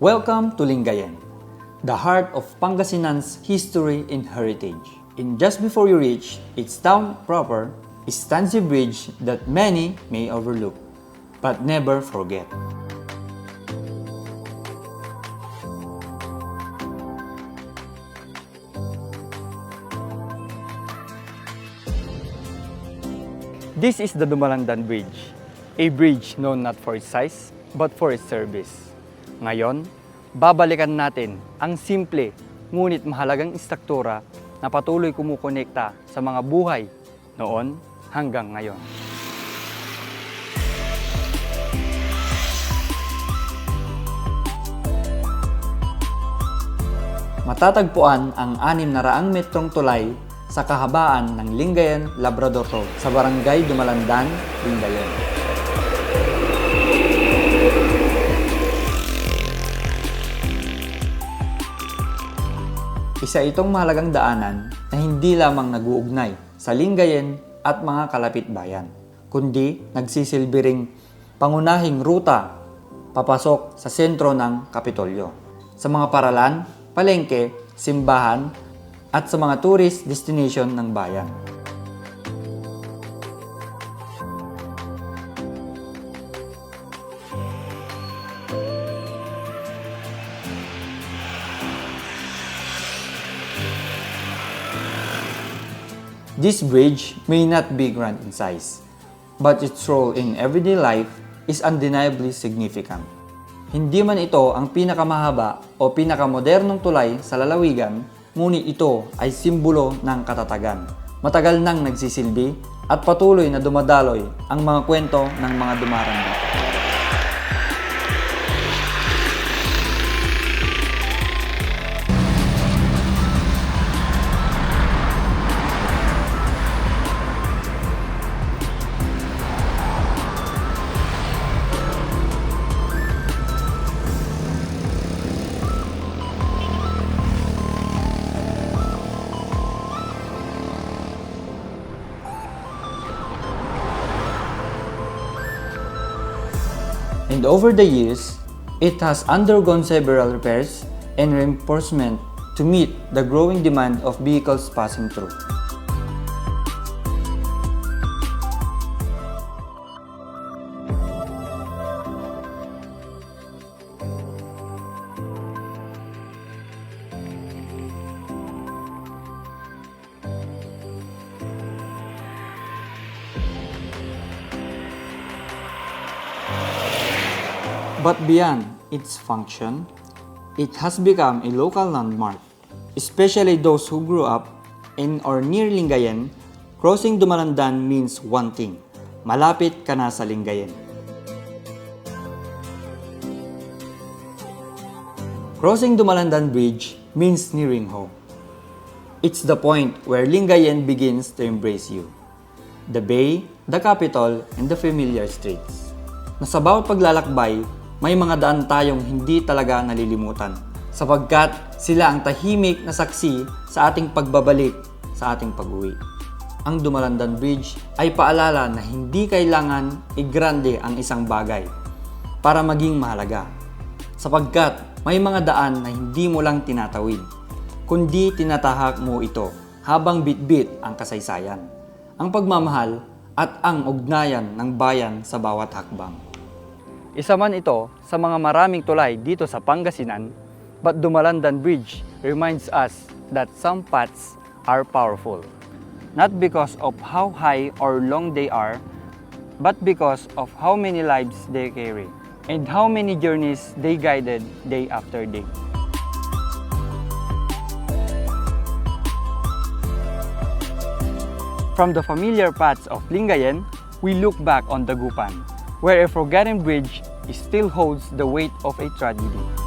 Welcome to Lingayen, the heart of Pangasinan's history and heritage. And just before you reach its town proper stands a bridge that many may overlook, but never forget. This is the Dumalandan Bridge, a bridge known not for its size, but for its service. Ngayon, babalikan natin ang simple ngunit mahalagang istruktura na patuloy kumukonekta sa mga buhay noon hanggang ngayon. Matatagpuan ang 600 metrong tulay sa kahabaan ng Lingayen Labrador Road sa Barangay Dumalandan, Lingayen. Isa itong mahalagang daanan na hindi lamang nag-uugnay sa Lingayen at mga kalapit bayan, kundi nagsisilbi pangunahing ruta papasok sa sentro ng Kapitolyo. Sa mga paralan, palengke, simbahan, at sa mga tourist destination ng bayan. This bridge may not be grand in size, but its role in everyday life is undeniably significant. Hindi man ito ang pinakamahaba o pinakamodernong tulay sa lalawigan, ngunit ito ay simbolo ng katatagan. Matagal nang nagsisilbi at patuloy na dumadaloy ang mga kwento ng mga dumarang. And over the years, it has undergone several repairs and reinforcement to meet the growing demand of vehicles passing through. But beyond its function, it has become a local landmark, especially those who grew up in or near Lingayen. Crossing Dumalandan means one thing, malapit ka na sa Lingayen. Crossing Dumalandan Bridge means nearing home. It's the point where Lingayen begins to embrace you. The bay, the capital, and the familiar streets. Na sa bawat paglalakbay, may mga daan tayong hindi talaga nalilimutan sapagkat sila ang tahimik na saksi sa ating pagbabalik sa ating pag-uwi. Ang Dumalandan Bridge ay paalala na hindi kailangan i-grande ang isang bagay para maging mahalaga sapagkat may mga daan na hindi mo lang tinatawid kundi tinatahak mo ito habang bitbit ang kasaysayan, ang pagmamahal at ang ugnayan ng bayan sa bawat hakbang. Isa man ito sa mga maraming tulay dito sa Pangasinan, but Dumalandan Bridge reminds us that some paths are powerful. Not because of how high or long they are, but because of how many lives they carry and how many journeys they guided day after day. From the familiar paths of Lingayen, we look back on Dagupan, where a forgotten bridge still holds the weight of a tragedy.